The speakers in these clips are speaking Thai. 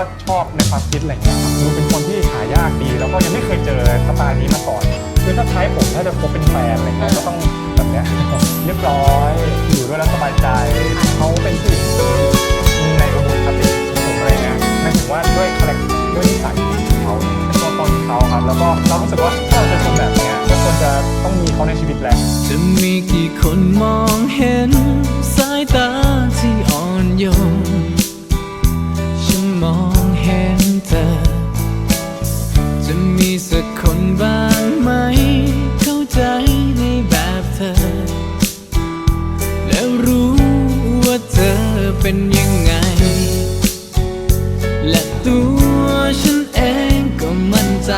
ก็ชอบในความคิดอะไรเงี้ยครับดูเป็นคนที่หายากดี แล้วก็ยังไม่เคยเจอสไตล์นี้มาก่อน คือถ้าใช้ผมถ้าจะคบเป็นแฟนอะไรเงี้ยก็ต้องแบบเนี้ยเรียบร้อย อยู่ด้วยแล้วสบายใจเขาเป็นผู้หญิง มองเห็นเธอ จะมีสักคนบ้างไหม เข้าใจในแบบเธอ แล้วรู้ว่าเธอเป็นยังไง และตัวฉันเองก็มั่นใจ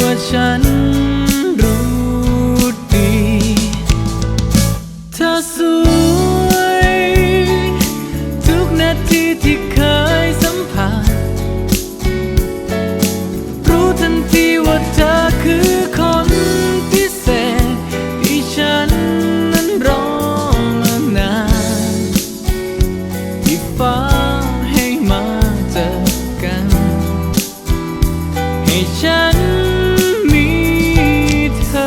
ว่าฉัน ฉันมีเธอ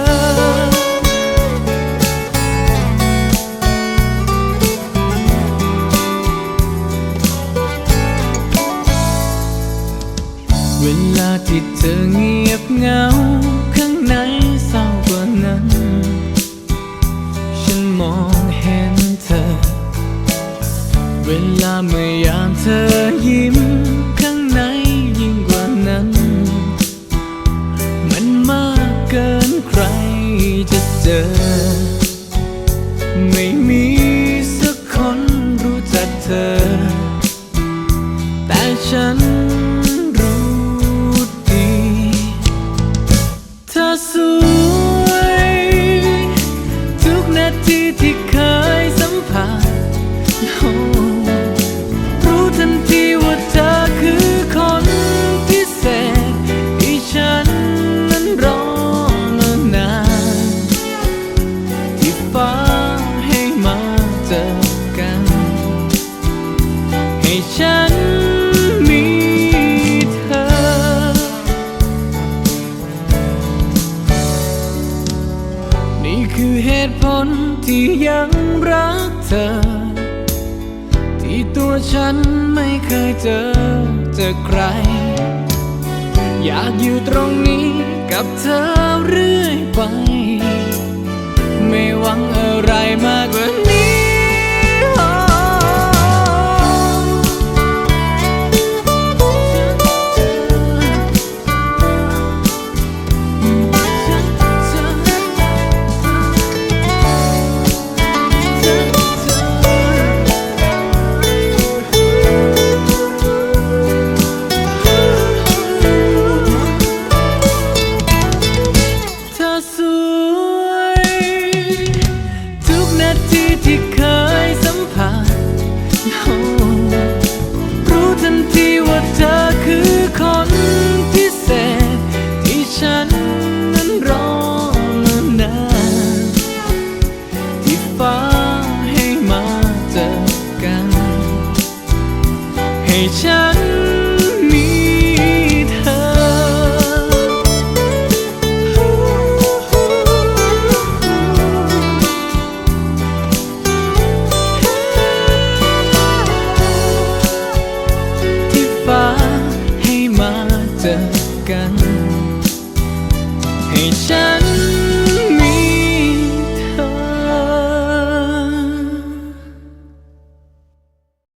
เวลาที่เธอเงียบเหงา ข้างในเศร้ากว่านั้น ฉันมองเห็นเธอ เวลาเมื่อยามเธอยิ้ม อ ไม่มีสักคนรู้จักเธอ แต่ฉันรู้ดี เธอส ฉันมีเธอ นี่คือเหตุผลที่ยังรักเธอ ที่ตัวฉันไม่เคยเจอเจอใคร อยากอยู่ตรงนี้กับเธอเรื่อยไป ไม่หวังอะไรมากกว่า ฉันมีเธอ ที่ฟ้าให้มาเจอกัน ให้ฉัน